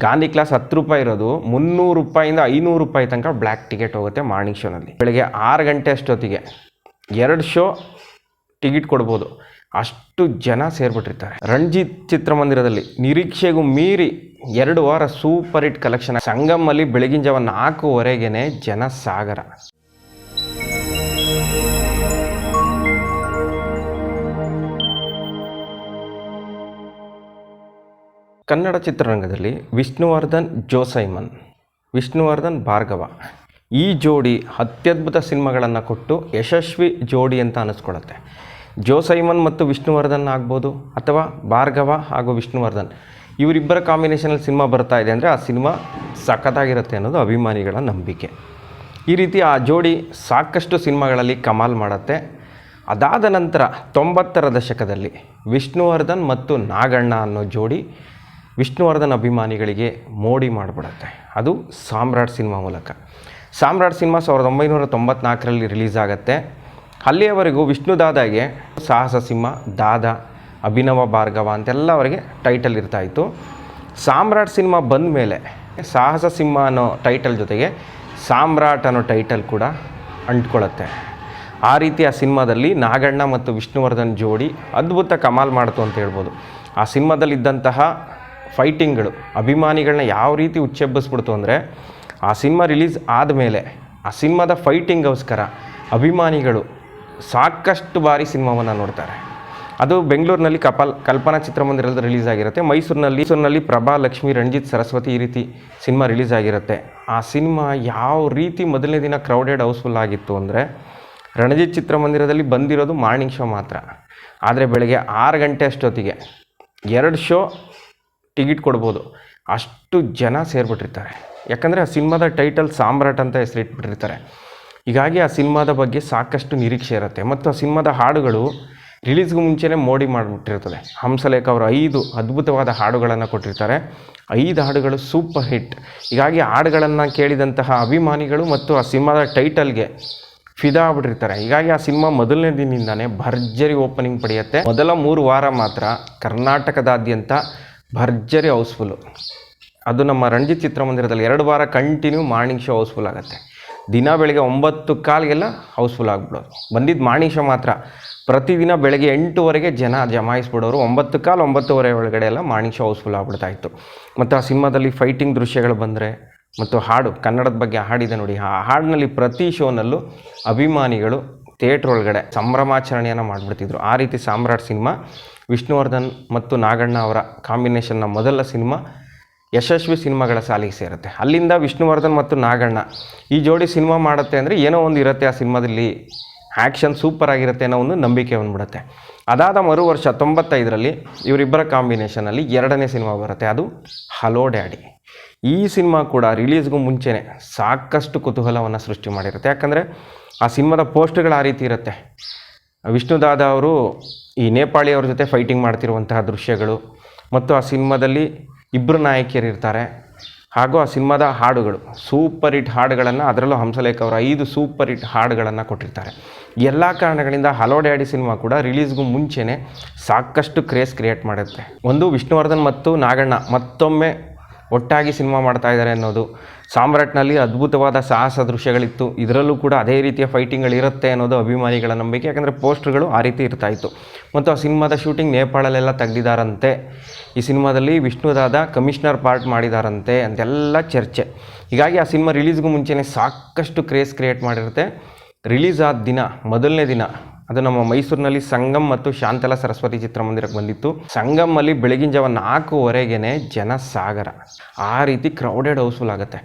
Gandhi class ಹತ್ತು ರೂಪಾಯಿ ಇರೋದು ಮುನ್ನೂರು ರೂಪಾಯಿಂದ ಐನೂರು ರೂಪಾಯಿ ತನಕ ಬ್ಲ್ಯಾಕ್ ಟಿಕೆಟ್ ಹೋಗುತ್ತೆ ಮಾರ್ನಿಂಗ್ ಶೋನಲ್ಲಿ. ಬೆಳಗ್ಗೆ ಆರು ಗಂಟೆ ಅಷ್ಟೊತ್ತಿಗೆ ಎರಡು ಶೋ ಟಿಕೆಟ್ ಕೊಡ್ಬೋದು. ಅಷ್ಟು ಜನ ಸೇರ್ಬಿಟ್ಟಿರ್ತಾರೆ. ರಣಜಿತ್ ಚಿತ್ರಮಂದಿರದಲ್ಲಿ ನಿರೀಕ್ಷೆಗೂ ಮೀರಿ ಎರಡು ವಾರ ಸೂಪರ್ ಹಿಟ್ ಕಲೆಕ್ಷನ್. ಸಂಗಮಲ್ಲಿ ಬೆಳಗಿನ ಜಾವ ನಾಲ್ಕೂವರೆಗೇನೆ ಜನ ಸಾಗರ. ಕನ್ನಡ ಚಿತ್ರರಂಗದಲ್ಲಿ ವಿಷ್ಣುವರ್ಧನ್ ಜೋಸೈಮನ್ ವಿಷ್ಣುವರ್ಧನ್ ಭಾರ್ಗವ. ಈ ಜೋಡಿ ಅತ್ಯದ್ಭುತ ಸಿನಿಮಾಗಳನ್ನು ಕೊಟ್ಟು ಯಶಸ್ವಿ ಜೋಡಿ ಅಂತ ಅನಿಸ್ಕೊಳತ್ತೆ. ಜೋಸೈಮನ್ ಮತ್ತು ವಿಷ್ಣುವರ್ಧನ್ ಆಗ್ಬೋದು ಅಥವಾ ಭಾರ್ಗವ ಹಾಗೂ ವಿಷ್ಣುವರ್ಧನ್. ಇವರಿಬ್ಬರ ಕಾಂಬಿನೇಷನಲ್ಲಿ ಸಿನಿಮಾ ಬರ್ತಾ ಇದೆ ಅಂದರೆ ಆ ಸಿನಿಮಾ ಸಖತ್ತಾಗಿರುತ್ತೆ ಅನ್ನೋದು ಅಭಿಮಾನಿಗಳ ನಂಬಿಕೆ. ಈ ರೀತಿ ಆ ಜೋಡಿ ಸಾಕಷ್ಟು ಸಿನಿಮಾಗಳಲ್ಲಿ ಕಮಾಲ್ ಮಾಡುತ್ತೆ. ಅದಾದ ನಂತರ ತೊಂಬತ್ತರ ದಶಕದಲ್ಲಿ ವಿಷ್ಣುವರ್ಧನ್ ಮತ್ತು ನಾಗಣ್ಣ ಅನ್ನೋ ಜೋಡಿ ವಿಷ್ಣುವರ್ಧನ್ ಅಭಿಮಾನಿಗಳಿಗೆ ಮೋಡಿ ಮಾಡಿಬಿಡುತ್ತೆ. ಅದು ಸಾಮ್ರಾಟ್ ಸಿನಿಮಾ ಮೂಲಕ. ಸಾಮ್ರಾಟ್ ಸಿನಿಮಾ ಸಾವಿರದ ಒಂಬೈನೂರ ತೊಂಬತ್ನಾಲ್ಕರಲ್ಲಿ ರಿಲೀಸ್ ಆಗುತ್ತೆ. ಅಲ್ಲಿಯವರೆಗೂ ವಿಷ್ಣು ದಾದಾಗೆ ಸಾಹಸ ಸಿಂಹ ದಾದ, ಅಭಿನವ ಭಾರ್ಗವ ಅಂತೆಲ್ಲ ಅವರಿಗೆ ಟೈಟಲ್ ಇರ್ತಾಯಿತ್ತು ಸಾಮ್ರಾಟ್ ಸಿನಿಮಾ ಬಂದ ಮೇಲೆ ಸಾಹಸ ಸಿಂಹ ಅನ್ನೋ ಟೈಟಲ್ ಜೊತೆಗೆ ಸಾಮ್ರಾಟ್ ಅನ್ನೋ ಟೈಟಲ್ ಕೂಡ ಅಂಟ್ಕೊಳ್ಳುತ್ತೆ ಆ ರೀತಿ ಆ ಸಿನಿಮಾದಲ್ಲಿ ನಾಗಣ್ಣ ಮತ್ತು ವಿಷ್ಣುವರ್ಧನ್ ಜೋಡಿ ಅದ್ಭುತ ಕಮಾಲ್ ಮಾಡ್ತು ಅಂತ ಹೇಳ್ಬೋದು. ಆ ಸಿನಿಮಾದಲ್ಲಿದ್ದಂತಹ ಫೈಟಿಂಗ್ಗಳು ಅಭಿಮಾನಿಗಳನ್ನ ಯಾವ ರೀತಿ ಉಚ್ಚೆಬ್ಬಿಸ್ಬಿಡ್ತು ಅಂದರೆ, ಆ ಸಿನಿಮಾ ರಿಲೀಸ್ ಆದಮೇಲೆ, ಆ ಸಿನಿಮಾದ ಫೈಟಿಂಗ್ಗೋಸ್ಕರ ಅಭಿಮಾನಿಗಳು ಸಾಕಷ್ಟು ಬಾರಿ ಸಿನಿಮಾವನ್ನು ನೋಡ್ತಾರೆ. ಅದು ಬೆಂಗಳೂರಿನಲ್ಲಿ ಕಪಾಲ್, ಕಲ್ಪನಾ ಚಿತ್ರಮಂದಿರದಲ್ಲಿ ರಿಲೀಸ್ ಆಗಿರುತ್ತೆ. ಮೈಸೂರಿನಲ್ಲಿ ಮೈಸೂರಿನಲ್ಲಿ ಪ್ರಭಾ, ಲಕ್ಷ್ಮಿ ರಂಜಿತ್ ಸರಸ್ವತಿ ಈ ರೀತಿ ಸಿನಿಮಾ ರಿಲೀಸ್ ಆಗಿರುತ್ತೆ. ಆ ಸಿನಿಮಾ ಯಾವ ರೀತಿ ಮೊದಲನೇ ದಿನ ಕ್ರೌಡೆಡ್ ಹೌಸ್ಫುಲ್ ಆಗಿತ್ತು ಅಂದರೆ, ರಣಜಿತ್ ಚಿತ್ರಮಂದಿರದಲ್ಲಿ ಬಂದಿರೋದು ಮಾರ್ನಿಂಗ್ ಶೋ ಮಾತ್ರ. ಆದರೆ ಬೆಳಗ್ಗೆ ಆರು ಗಂಟೆ ಅಷ್ಟೊತ್ತಿಗೆ, ಎರಡು ಶೋ ಟಿಕೆಟ್ ಕೊಡ್ಬೋದು. ಅಷ್ಟು ಜನ ಸೇರ್ಬಿಟ್ಟಿರ್ತಾರೆ. ಯಾಕಂದರೆ ಆ ಸಿನಿಮಾದ ಟೈಟಲ್ ಸಾಮ್ರಾಟ್ ಅಂತ ಹೆಸರಿಟ್ಬಿಟ್ಟಿರ್ತಾರೆ ಹೀಗಾಗಿ ಆ ಸಿನಿಮಾದ ಬಗ್ಗೆ ಸಾಕಷ್ಟು ನಿರೀಕ್ಷೆ ಇರುತ್ತೆ. ಮತ್ತು ಆ ಸಿನಿಮಾದ ಹಾಡುಗಳು ರಿಲೀಸ್ಗೂ ಮುಂಚೆನೇ ಮೋಡಿ ಮಾಡಿಬಿಟ್ಟಿರ್ತದೆ. ಹಂಸಲೇಖ ಅವರು ಐದು ಅದ್ಭುತವಾದ ಹಾಡುಗಳನ್ನು ಕೊಟ್ಟಿರ್ತಾರೆ. ಐದು ಹಾಡುಗಳು ಸೂಪರ್ ಹಿಟ್. ಹೀಗಾಗಿ ಹಾಡುಗಳನ್ನು ಕೇಳಿದಂತಹ ಅಭಿಮಾನಿಗಳು ಮತ್ತು ಆ ಸಿನಿಮಾದ ಟೈಟಲ್ಗೆ ಫಿದಾ ಆಗ್ಬಿಟ್ಟಿರ್ತಾರೆ. ಹೀಗಾಗಿ ಆ ಸಿನಿಮಾ ಮೊದಲನೇ ದಿನದಿಂದಾನೇ ಭರ್ಜರಿ ಓಪನಿಂಗ್ ಪಡೆಯುತ್ತೆ. ಮೊದಲ ಮೂರು ವಾರ ಮಾತ್ರ ಕರ್ನಾಟಕದಾದ್ಯಂತ ಭರ್ಜರಿ ಹೌಸ್ಫುಲ್ಲು. ಅದು ನಮ್ಮ ರಣಜಿತ್ ಚಿತ್ರಮಂದಿರದಲ್ಲಿ ಎರಡು ವಾರ ಕಂಟಿನ್ಯೂ ಮಾರ್ನಿಂಗ್ ಶೋ ಹೌಸ್ಫುಲ್ ಆಗುತ್ತೆ. ದಿನ ಬೆಳಗ್ಗೆ ಒಂಬತ್ತು ಕಾಲಿಗೆಲ್ಲ ಹೌಸ್ಫುಲ್ ಆಗ್ಬಿಡೋರು ಬಂದಿದ್ದು ಮಾರ್ನಿಂಗ್ ಶೋ ಮಾತ್ರ. ಪ್ರತಿದಿನ ಬೆಳಗ್ಗೆ ಎಂಟುವರೆಗೆ ಜನ ಜಮಾಯಿಸ್ಬಿಡೋರು. ಒಂಬತ್ತು ಕಾಲು ಒಂಬತ್ತುವರೆ ಒಳಗಡೆ ಎಲ್ಲ ಮಾರ್ನಿಂಗ್ ಶೋ ಹೌಸ್ಫುಲ್ ಆಗ್ಬಿಡ್ತಾ ಇತ್ತು. ಮತ್ತು ಆ ಸಿನಿಮಾದಲ್ಲಿ ಫೈಟಿಂಗ್ ದೃಶ್ಯಗಳು ಬಂದರೆ, ಮತ್ತು ಹಾಡು, ಕನ್ನಡದ ಬಗ್ಗೆ ಹಾಡಿದೆ ನೋಡಿ. ಆ ಹಾಡಿನಲ್ಲಿ ಪ್ರತಿ ಶೋನಲ್ಲೂ ಅಭಿಮಾನಿಗಳು ಥಿಯೇಟ್ರ್ ಒಳಗಡೆ ಸಂಭ್ರಮಾಚರಣೆಯನ್ನು ಮಾಡಿಬಿಡ್ತಿದ್ರು. ಆ ರೀತಿ ಸಾಮ್ರಾಟ್ ಸಿನಿಮಾ ವಿಷ್ಣುವರ್ಧನ್ ಮತ್ತು ನಾಗಣ್ಣ ಅವರ ಕಾಂಬಿನೇಷನ್ನ ಮೊದಲ ಸಿನಿಮಾ ಯಶಸ್ವಿ ಸಿನಿಮಾಗಳ ಸಾಲಿಗೆ ಸೇರುತ್ತೆ. ಅಲ್ಲಿಂದ ವಿಷ್ಣುವರ್ಧನ್ ಮತ್ತು ನಾಗಣ್ಣ ಈ ಜೋಡಿ ಸಿನಿಮಾ ಮಾಡುತ್ತೆ ಅಂದರೆ ಏನೋ ಒಂದು ಇರುತ್ತೆ ಆ ಸಿನಿಮಾದಲ್ಲಿ. ಆ್ಯಕ್ಷನ್ ಸೂಪರ್ ಆಗಿರುತ್ತೆ ಅನ್ನೋ ಒಂದು ನಂಬಿಕೆ ಬಂದ್ಬಿಡುತ್ತೆ. ಅದಾದ ಮರು ವರ್ಷ ತೊಂಬತ್ತೈದರಲ್ಲಿ ಇವರಿಬ್ಬರ ಕಾಂಬಿನೇಷನಲ್ಲಿ ಎರಡನೇ ಸಿನಿಮಾ ಬರುತ್ತೆ. ಅದು ಹಲೋ ಡ್ಯಾಡಿ. ಈ ಸಿನಿಮಾ ಕೂಡ ರಿಲೀಸ್ಗೂ ಮುಂಚೆನೇ ಸಾಕಷ್ಟು ಕುತೂಹಲವನ್ನು ಸೃಷ್ಟಿ ಮಾಡಿರುತ್ತೆ. ಯಾಕಂದರೆ ಆ ಸಿನಿಮಾದ ಪೋಸ್ಟ್ಗಳು ಆ ರೀತಿ ಇರುತ್ತೆ. ವಿಷ್ಣುದಾದ ಅವರು ಈ ನೇಪಾಳಿ ಅವ್ರ ಜೊತೆ ಫೈಟಿಂಗ್ ಮಾಡ್ತಿರುವಂತಹ ದೃಶ್ಯಗಳು ಮತ್ತು ಆ ಸಿನಿಮಾದಲ್ಲಿ ಇಬ್ಬರು ನಾಯಕಿಯರು ಇರ್ತಾರೆ. ಹಾಗೂ ಆ ಸಿನಿಮಾದ ಹಾಡುಗಳು, ಸೂಪರ್ ಹಿಟ್ ಹಾಡುಗಳನ್ನು ಅದರಲ್ಲೂ ಹಂಸಲೇಖ ಅವರ ಐದು ಸೂಪರ್ ಹಿಟ್ ಹಾಡುಗಳನ್ನು ಕೊಟ್ಟಿರ್ತಾರೆ. ಎಲ್ಲ ಕಾರಣಗಳಿಂದ ಹಲೋ ಡ್ಯಾಡಿ ಸಿನಿಮಾ ಕೂಡ ರಿಲೀಸ್ಗೂ ಮುಂಚೆನೇ ಸಾಕಷ್ಟು ಕ್ರೇಸ್ ಕ್ರಿಯೇಟ್ ಮಾಡುತ್ತೆ. ಒಂದು ವಿಷ್ಣುವರ್ಧನ್ ಮತ್ತು ನಾಗಣ್ಣ ಮತ್ತೊಮ್ಮೆ ಒಟ್ಟಾಗಿ ಸಿನಿಮಾ ಮಾಡ್ತಾ ಇದ್ದಾರೆ ಅನ್ನೋದು. ಸಾಮ್ರಾಟ್ನಲ್ಲಿ ಅದ್ಭುತವಾದ ಸಾಹಸ ದೃಶ್ಯಗಳಿತ್ತು. ಇದರಲ್ಲೂ ಕೂಡ ಅದೇ ರೀತಿಯ ಫೈಟಿಂಗ್ಗಳಿರುತ್ತೆ ಅನ್ನೋದು ಅಭಿಮಾನಿಗಳ ನಂಬಿಕೆ. ಯಾಕಂದರೆ ಪೋಸ್ಟ್ರುಗಳು ಆ ರೀತಿ ಇರ್ತಾ ಇತ್ತು. ಮತ್ತು ಆ ಸಿನಿಮಾದ ಶೂಟಿಂಗ್ ನೇಪಾಳಲ್ಲೆಲ್ಲ ತೆಗೆದಿದಾರಂತೆ. ಈ ಸಿನಿಮಾದಲ್ಲಿ ವಿಷ್ಣುದಾದ ಕಮಿಷನರ್ ಪಾರ್ಟ್ ಮಾಡಿದಾರಂತೆ ಅಂತೆಲ್ಲ ಚರ್ಚೆ. ಹೀಗಾಗಿ ಆ ಸಿನಿಮಾ ರಿಲೀಸ್ಗೂ ಮುಂಚೆನೇ ಸಾಕಷ್ಟು ಕ್ರೇಸ್ ಕ್ರಿಯೇಟ್ ಮಾಡಿರುತ್ತೆ. ರಿಲೀಸ್ ಆದ ದಿನ, ಮೊದಲನೇ ದಿನ ಅದು ನಮ್ಮ ಮೈಸೂರಿನಲ್ಲಿ ಸಂಗಮ್ ಮತ್ತು ಶಾಂತಲಾ ಸರಸ್ವತಿ ಚಿತ್ರಮಂದಿರಕ್ಕೆ ಬಂದಿತ್ತು. ಸಂಗಮಲ್ಲಿ ಬೆಳಗಿನ ಜಾವ ನಾಲ್ಕೂವರೆಗೇ ಜನ ಸಾಗರ ಆ ರೀತಿ ಕ್ರೌಡೆಡ್ ಹೌಸ್ಫುಲ್ ಆಗುತ್ತೆ.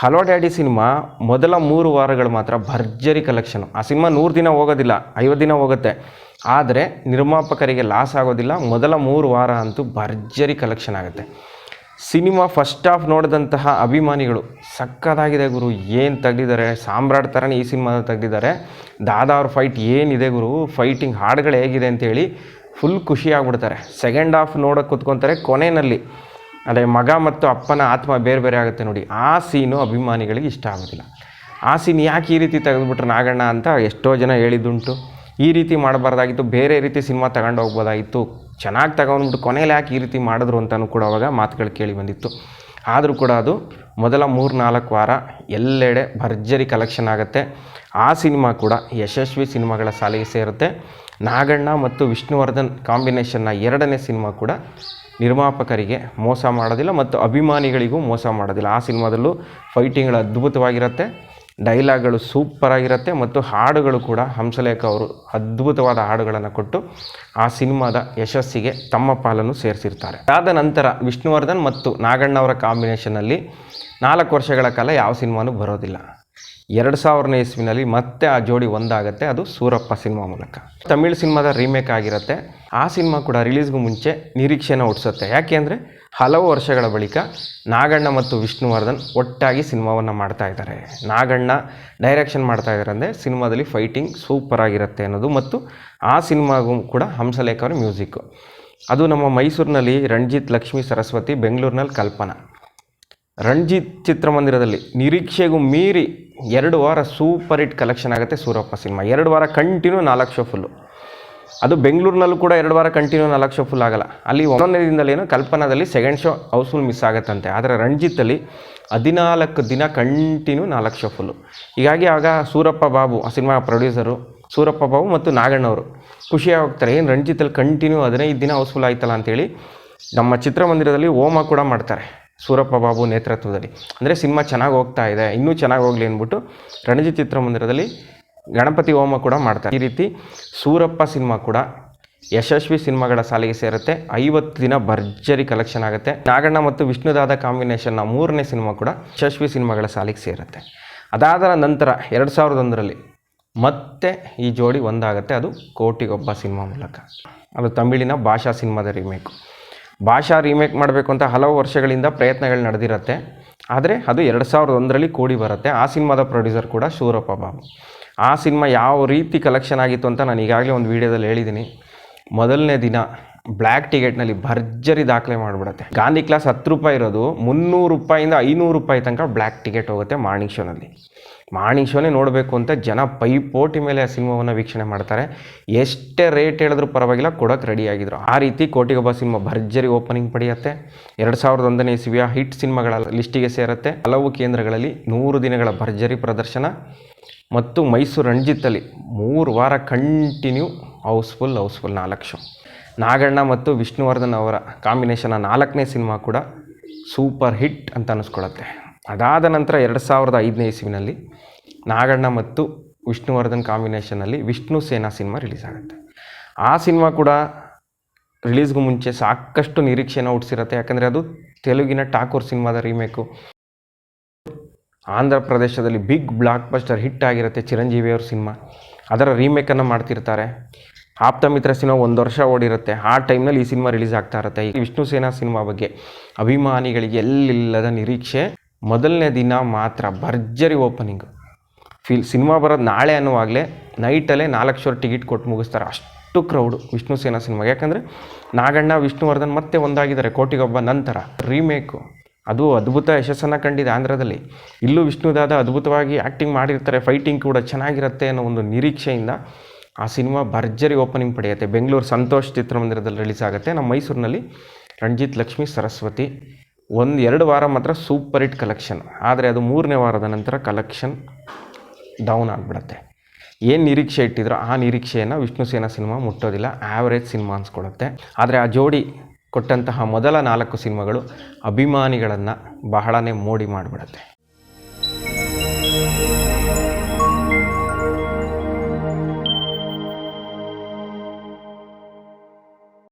ಹಲೋ ಡ್ಯಾಡಿ ಸಿನಿಮಾ ಮೊದಲ ಮೂರು ವಾರಗಳು ಮಾತ್ರ ಭರ್ಜರಿ ಕಲೆಕ್ಷನು ಆ ಸಿನಿಮಾ ನೂರು ದಿನ ಹೋಗೋದಿಲ್ಲ, ಐವತ್ತು ದಿನ ಹೋಗುತ್ತೆ. ಆದರೆ ನಿರ್ಮಾಪಕರಿಗೆ ಲಾಸ್ ಆಗೋದಿಲ್ಲ, ಮೊದಲ ಮೂರು ವಾರ ಅಂತೂ ಭರ್ಜರಿ ಕಲೆಕ್ಷನ್ ಆಗುತ್ತೆ. ಸಿನಿಮಾ ಫಸ್ಟ್ ಹಾಫ್ ನೋಡಿದಂತಹ ಅಭಿಮಾನಿಗಳು, ಸಕ್ಕತ್ತಾಗಿದೆ ಗುರು, ಏನು ತೆಗ್ದಿದ್ದಾರೆ? ಸಾಮ್ರಾಟ್ ಥರನೇ ಈ ಸಿನಿಮಾ ತೆಗ್ದಿದ್ದಾರೆ. ದಾದಾ ಅವ್ರ ಫೈಟ್ ಏನಿದೆ ಗುರು? ಫೈಟಿಂಗ್ ಹಾಡುಗಳು ಹೇಗಿದೆ ಅಂತೇಳಿ ಫುಲ್ ಖುಷಿ ಆಗ್ಬಿಡ್ತಾರೆ. ಸೆಕೆಂಡ್ ಹಾಫ್ ನೋಡೋಕೆ ಕೂತ್ಕೊತಾರೆ ಕೊನೆಯಲ್ಲಿ. ಅದೇ ಮಗ ಮತ್ತು ಅಪ್ಪನ ಆತ್ಮ ಬೇರೆ ಬೇರೆ ಆಗುತ್ತೆ ನೋಡಿ. ಆ ಸೀನು ಅಭಿಮಾನಿಗಳಿಗೆ ಇಷ್ಟ ಆಗೋದಿಲ್ಲ. ಆ ಸೀನ್ ಯಾಕೆ ಈ ರೀತಿ ತೆಗೆದುಬಿಟ್ರೆ ನಾಗಣ್ಣ ಅಂತ ಎಷ್ಟೋ ಜನ ಹೇಳಿದ್ದುಂಟು. ಈ ರೀತಿ ಮಾಡಬಾರ್ದಾಗಿತ್ತು, ಬೇರೆ ರೀತಿ ಸಿನಿಮಾ ತಗೊಂಡು ಹೋಗ್ಬೋದಾಗಿತ್ತು. ಚೆನ್ನಾಗಿ ತಗೊಂಡ್ಬಿಟ್ಟು ಕೊನೆಯಲ್ಲಿ ಯಾಕೆ ಈ ರೀತಿ ಮಾಡಿದ್ರು ಅಂತಲೂ ಕೂಡ ಅವಾಗ ಮಾತುಗಳು ಕೇಳಿ ಬಂದಿತ್ತು. ಆದರೂ ಕೂಡ ಅದು ಮೊದಲ ಮೂರು ನಾಲ್ಕು ವಾರ ಎಲ್ಲೆಡೆ ಭರ್ಜರಿ ಕಲೆಕ್ಷನ್ ಆಗುತ್ತೆ. ಆ ಸಿನಿಮಾ ಕೂಡ ಯಶಸ್ವಿ ಸಿನಿಮಾಗಳ ಸಾಲಿಗೆ ಸೇರುತ್ತೆ. ನಾಗಣ್ಣ ಮತ್ತು ವಿಷ್ಣುವರ್ಧನ್ ಕಾಂಬಿನೇಷನ್ನ ಎರಡನೇ ಸಿನಿಮಾ ಕೂಡ ನಿರ್ಮಾಪಕರಿಗೆ ಮೋಸ ಮಾಡೋದಿಲ್ಲ ಮತ್ತು ಅಭಿಮಾನಿಗಳಿಗೂ ಮೋಸ ಮಾಡೋದಿಲ್ಲ. ಆ ಸಿನಿಮಾದಲ್ಲೂ ಫೈಟಿಂಗ್ಗಳು ಅದ್ಭುತವಾಗಿರುತ್ತೆ. ಡೈಲಾಗ್ಗಳು ಸೂಪರ್ ಆಗಿರುತ್ತೆ ಮತ್ತು ಹಾಡುಗಳು ಕೂಡ ಹಂಸಲೇಖ ಅವರು ಅದ್ಭುತವಾದ ಹಾಡುಗಳನ್ನು ಕೊಟ್ಟು ಆ ಸಿನಿಮಾದ ಯಶಸ್ಸಿಗೆ ತಮ್ಮ ಪಾಲನ್ನು ಸೇರಿಸಿರ್ತಾರೆ. ಅದಾದ ನಂತರ ವಿಷ್ಣುವರ್ಧನ್ ಮತ್ತು ನಾಗಣ್ಣವರ ಕಾಂಬಿನೇಷನಲ್ಲಿ ನಾಲ್ಕು ವರ್ಷಗಳ ಕಾಲ ಯಾವ ಸಿನಿಮಾನೂ ಬರೋದಿಲ್ಲ. ಎರಡು ಸಾವಿರನೇ ಇಸ್ವಿನಲ್ಲಿ ಮತ್ತೆ ಆ ಜೋಡಿ ಒಂದಾಗುತ್ತೆ. ಅದು ಸೂರಪ್ಪ ಸಿನಿಮಾ ಮೂಲಕ. ತಮಿಳು ಸಿನಿಮಾದ ರೀಮೇಕ್ ಆಗಿರುತ್ತೆ. ಆ ಸಿನಿಮಾ ಕೂಡ ರಿಲೀಸ್ಗೂ ಮುಂಚೆ ನಿರೀಕ್ಷೆನ ಹುಟ್ಟಿಸುತ್ತೆ ಯಾಕೆ ಅಂದರೆ ಹಲವು ವರ್ಷಗಳ ಬಳಿಕ ನಾಗಣ್ಣ ಮತ್ತು ವಿಷ್ಣುವರ್ಧನ್ ಒಟ್ಟಾಗಿ ಸಿನಿಮಾವನ್ನು ಮಾಡ್ತಾ ಇದ್ದಾರೆ. ನಾಗಣ್ಣ ಡೈರೆಕ್ಷನ್ ಮಾಡ್ತಾ ಇದ್ದಾರೆ ಅಂದರೆ ಸಿನಿಮಾದಲ್ಲಿ ಫೈಟಿಂಗ್ ಸೂಪರ್ ಆಗಿರುತ್ತೆ ಅನ್ನೋದು ಮತ್ತು ಆ ಸಿನಿಮಾಗೂ ಕೂಡ ಹಂಸಲೇಖ ಅವರ ಮ್ಯೂಸಿಕ್ಕು ಅದು ನಮ್ಮ ಮೈಸೂರಿನಲ್ಲಿ ರಣಜಿತ್ ಲಕ್ಷ್ಮೀ, ಸರಸ್ವತಿ, ಬೆಂಗಳೂರಿನಲ್ಲಿ ಕಲ್ಪನಾ. ರಣಜಿತ್ ಚಿತ್ರಮಂದಿರದಲ್ಲಿ ನಿರೀಕ್ಷೆಗೂ ಮೀರಿ ಎರಡು ವಾರ ಸೂಪರ್ ಹಿಟ್ ಕಲೆಕ್ಷನ್ ಆಗುತ್ತೆ ಸೂರಪ್ಪ ಸಿನಿಮಾ. ಎರಡು ವಾರ ಕಂಟಿನ್ಯೂ ನಾಲ್ಕು ಶೋ ಫುಲ್ಲು. ಅದು ಬೆಂಗಳೂರಿನಲ್ಲೂ ಕೂಡ ಎರಡು ವಾರ ಕಂಟಿನ್ಯೂ ನಾಲ್ಕು ಶೋ ಫುಲ್ ಆಗಲ್ಲ. ಅಲ್ಲಿ ಒಂದೊಂದನೇ ದಿನದಲ್ಲಿ ಏನು, ಕಲ್ಪನಾದಲ್ಲಿ second show house full miss ಆಗುತ್ತಂತೆ. ಆದರೆ ರಣಜಿತ್ತಲ್ಲಿ ಹದಿನಾಲ್ಕು ದಿನ ಕಂಟಿನ್ಯೂ ನಾಲ್ಕು ಶೋ ಫುಲ್ಲು. ಹೀಗಾಗಿ ಆಗ ಸೂರಪ್ಪ ಬಾಬು, ಆ ಸಿನಿಮಾ ಪ್ರೊಡ್ಯೂಸರು ಸೂರಪ್ಪ ಬಾಬು ಮತ್ತು ನಾಗಣ್ಣವರು ಖುಷಿಯಾಗಿ ಹೋಗ್ತಾರೆ ಏನು ರಣಜಿತ್ತಲ್ಲಿ ಕಂಟಿನ್ಯೂ ಹದಿನೈದು ದಿನ ಹೌಸ್ಫುಲ್ ಆಯ್ತಲ್ಲ ಅಂತೇಳಿ ನಮ್ಮ ಚಿತ್ರಮಂದಿರದಲ್ಲಿ ಹೋಮ ಕೂಡ ಮಾಡ್ತಾರೆ. ಸೂರಪ್ಪ ಬಾಬು ನೇತೃತ್ವದಲ್ಲಿ. ಅಂದರೆ ಸಿನಿಮಾ ಚೆನ್ನಾಗಿ ಹೋಗ್ತಾ ಇದೆ, ಇನ್ನೂ ಚೆನ್ನಾಗಿ ಹೋಗಲಿ ಅಂದ್ಬಿಟ್ಟು ರಣಜಿತ್ ಚಿತ್ರಮಂದಿರದಲ್ಲಿ ಗಣಪತಿ ಹೋಮ ಕೂಡ ಮಾಡ್ತಾರೆ ಈ ರೀತಿ ಸೂರಪ್ಪ ಸಿನಿಮಾ ಕೂಡ ಯಶಸ್ವಿ ಸಿನಿಮಾಗಳ ಸಾಲಿಗೆ ಸೇರುತ್ತೆ. ಐವತ್ತು ದಿನ ಭರ್ಜರಿ ಕಲೆಕ್ಷನ್ ಆಗುತ್ತೆ. ನಾಗಣ್ಣ ಮತ್ತು ವಿಷ್ಣುದಾದ ಕಾಂಬಿನೇಷನ್ನ ಮೂರನೇ ಸಿನಿಮಾ ಕೂಡ ಯಶಸ್ವಿ ಸಿನಿಮಾಗಳ ಸಾಲಿಗೆ ಸೇರುತ್ತೆ. ಅದಾದ ನಂತರ ಎರಡು ಸಾವಿರದ ಮತ್ತೆ ಈ ಜೋಡಿ ಒಂದಾಗುತ್ತೆ. ಅದು ಕೋಟಿಗೊಬ್ಬ ಸಿನಿಮಾ ಮೂಲಕ. ಅದು ತಮಿಳಿನ ಭಾಷಾ ಸಿನಿಮಾದ ರೀಮೇಕು ಭಾಷಾ ರೀಮೇಕ್ ಮಾಡಬೇಕು ಅಂತ ಹಲವು ವರ್ಷಗಳಿಂದ ಪ್ರಯತ್ನಗಳು ನಡೆದಿರುತ್ತೆ. ಆದರೆ ಅದು ಎರಡು ಸಾವಿರದ ಒಂದರಲ್ಲಿ ಕೂಡಿ ಬರುತ್ತೆ. ಆ ಸಿನಿಮಾದ ಪ್ರೊಡ್ಯೂಸರ್ ಕೂಡ ಶೂರಪ್ಪ ಬಾಬು. ಆ ಸಿನಿಮಾ ಯಾವ ರೀತಿ ಕಲೆಕ್ಷನ್ ಆಗಿತ್ತು ಅಂತ ನಾನು ಈಗಾಗಲೇ ಒಂದು ವೀಡಿಯೋದಲ್ಲಿ ಹೇಳಿದ್ದೀನಿ ಮೊದಲನೇ ದಿನ ಬ್ಲ್ಯಾಕ್ ಟಿಕೆಟ್ನಲ್ಲಿ ಭರ್ಜರಿ ದಾಖಲೆ ಮಾಡಿಬಿಡುತ್ತೆ. ಗಾಂಧಿ ಕ್ಲಾಸ್ ಹತ್ತು ರೂಪಾಯಿ ಇರೋದು ಮುನ್ನೂರು ರೂಪಾಯಿಂದ ಐನೂರು ರೂಪಾಯಿ ತನಕ ಬ್ಲ್ಯಾಕ್ ಟಿಕೆಟ್ ಹೋಗುತ್ತೆ ಮಾರ್ನಿಂಗ್ ಶೋನಲ್ಲಿ. ಮಾರ್ನಿಂಗ್ ಶೋನೇ ನೋಡಬೇಕು ಅಂತ ಜನ ಪೈಪೋಟಿ ಮೇಲೆ ಆ ಸಿನಿಮಾವನ್ನು ವೀಕ್ಷಣೆ ಮಾಡ್ತಾರೆ. ಎಷ್ಟೇ ರೇಟ್ ಹೇಳಿದ್ರೂ ಪರವಾಗಿಲ್ಲ ಕೊಡೋಕ್ಕೆ ರೆಡಿ ಆಗಿದ್ರು. ಆ ರೀತಿ ಕೋಟಿಗೊಬ್ಬ ಸಿನಿಮಾ ಭರ್ಜರಿ ಓಪನಿಂಗ್ ಪಡೆಯುತ್ತೆ. ಎರಡು ಸಾವಿರದ ಒಂದನೇ ಇಸವಿಯ ಹಿಟ್ ಸಿನಿಮಾಗಳ ಲಿಸ್ಟಿಗೆ ಸೇರುತ್ತೆ. ಹಲವು ಕೇಂದ್ರಗಳಲ್ಲಿ ನೂರು ದಿನಗಳ ಭರ್ಜರಿ ಪ್ರದರ್ಶನ ಮತ್ತು ಮೈಸೂರು ರಣಜಿತ್ತಲ್ಲಿ ಮೂರು ವಾರ continue house full house full ನಾಲ್ಕು ಶೋ ನಾಗಣ್ಣ ಮತ್ತು ವಿಷ್ಣುವರ್ಧನ್ ಅವರ ಕಾಂಬಿನೇಷನ್ನ ನಾಲ್ಕನೇ ಸಿನಿಮಾ ಕೂಡ ಸೂಪರ್ ಹಿಟ್ ಅಂತ ಅನ್ನಿಸ್ಕೊಳ್ಳುತ್ತೆ ಅದಾದ ನಂತರ ಎರಡು ಸಾವಿರದ ಐದನೇ ಇಸುವಿನಲ್ಲಿ ನಾಗಣ್ಣ ಮತ್ತು ವಿಷ್ಣುವರ್ಧನ್ ಕಾಂಬಿನೇಷನಲ್ಲಿ ವಿಷ್ಣು ಸೇನಾ ಸಿನಿಮಾ ರಿಲೀಸ್ ಆಗುತ್ತೆ. ಆ ಸಿನಿಮಾ ಕೂಡ ರಿಲೀಸ್ಗೂ ಮುಂಚೆ ಸಾಕಷ್ಟು ನಿರೀಕ್ಷೆನ ಹುಟ್ಟಿಸಿರುತ್ತೆ ಯಾಕಂದರೆ ಅದು ತೆಲುಗಿನ ಠಾಕೂರ್ ಸಿನಿಮಾದ ರೀಮೇಕು. ಆಂಧ್ರ ಪ್ರದೇಶದಲ್ಲಿ ಬಿಗ್ ಬ್ಲಾಕ್ ಬಸ್ಟರ್ ಹಿಟ್ ಆಗಿರುತ್ತೆ ಚಿರಂಜೀವಿ ಅವ್ರ ಸಿನಿಮಾ. ಅದರ ರೀಮೇಕನ್ನು ಮಾಡ್ತಿರ್ತಾರೆ. ಆಪ್ತ ಮಿತ್ರ ಸಿನಿಮಾ ಒಂದು ವರ್ಷ ಓಡಿರುತ್ತೆ. ಆ ಟೈಮ್ನಲ್ಲಿ ಈ ಸಿನಿಮಾ ರಿಲೀಸ್ ಆಗ್ತಾ ಇರುತ್ತೆ. ಈ ವಿಷ್ಣು ಸೇನಾ ಸಿನಿಮಾ ಬಗ್ಗೆ ಅಭಿಮಾನಿಗಳಿಗೆ ಎಲ್ಲಿಲ್ಲದ ನಿರೀಕ್ಷೆ. ಮೊದಲನೇ ದಿನ ಮಾತ್ರ ಭರ್ಜರಿ ಓಪನಿಂಗು. ಫಿಲ್, ಸಿನಿಮಾ ಬರೋದು ನಾಳೆ ಅನ್ನುವಾಗಲೇ ನೈಟಲ್ಲೇ ನಾಲ್ಕು ಶೋರ್ ಟಿಕೆಟ್ ಕೊಟ್ಟು ಮುಗಿಸ್ತಾರೆ. ಅಷ್ಟು ಕ್ರೌಡು ವಿಷ್ಣು ಸೇನಾ ಸಿನಿಮಾಗೆ. ಯಾಕಂದರೆ ನಾಗಣ್ಣ, ವಿಷ್ಣುವರ್ಧನ್ ಮತ್ತೆ ಒಂದಾಗಿದ್ದಾರೆ ಕೋಟಿಗೊಬ್ಬ ನಂತರ. ರೀಮೇಕು ಅದು ಅದ್ಭುತ ಯಶಸ್ಸನ್ನು ಕಂಡಿದೆ ಆಂಧ್ರದಲ್ಲಿ. ಇಲ್ಲೂ ವಿಷ್ಣುದಾದ ಅದ್ಭುತವಾಗಿ ಆ್ಯಕ್ಟಿಂಗ್ ಮಾಡಿರ್ತಾರೆ. ಫೈಟಿಂಗ್ ಕೂಡ ಚೆನ್ನಾಗಿರುತ್ತೆ ಅನ್ನೋ ಒಂದು ನಿರೀಕ್ಷೆಯಿಂದ ಆ ಸಿನಿಮಾ ಭರ್ಜರಿ ಓಪನಿಂಗ್ ಪಡೆಯುತ್ತೆ. ಬೆಂಗಳೂರು ಸಂತೋಷ್ ಚಿತ್ರಮಂದಿರದಲ್ಲಿ ರಿಲೀಸ್ ಆಗುತ್ತೆ. ನಮ್ಮ ಮೈಸೂರಿನಲ್ಲಿ ರಣಜಿತ್ ಲಕ್ಷ್ಮಿ, ಸರಸ್ವತಿ ಒಂದು ಎರಡು ವಾರ ಮಾತ್ರ ಸೂಪರ್ ಹಿಟ್ ಕಲೆಕ್ಷನ್ ಆದರೆ ಅದು ಮೂರನೇ ವಾರದ ನಂತರ ಕಲೆಕ್ಷನ್ ಡೌನ್ ಆಗಿಬಿಡತ್ತೆ. ಏನು ನಿರೀಕ್ಷೆ ಇಟ್ಟಿದ್ರೋ ಆ ನಿರೀಕ್ಷೆಯನ್ನು ವಿಷ್ಣು ಸೇನಾ ಸಿನಿಮಾ ಮುಟ್ಟೋದಿಲ್ಲ. ಆ್ಯಾವ್ರೇಜ್ ಸಿನಿಮಾ ಅನ್ಸ್ಕೊಳುತ್ತೆ ಆದರೆ ಆ ಜೋಡಿ ಕೊಟ್ಟಂತಹ ಮೊದಲ ನಾಲ್ಕು ಸಿನಿಮಾಗಳು ಅಭಿಮಾನಿಗಳನ್ನು ಬಹಳನೇ ಮೋಡಿ ಮಾಡಿಬಿಡುತ್ತೆ.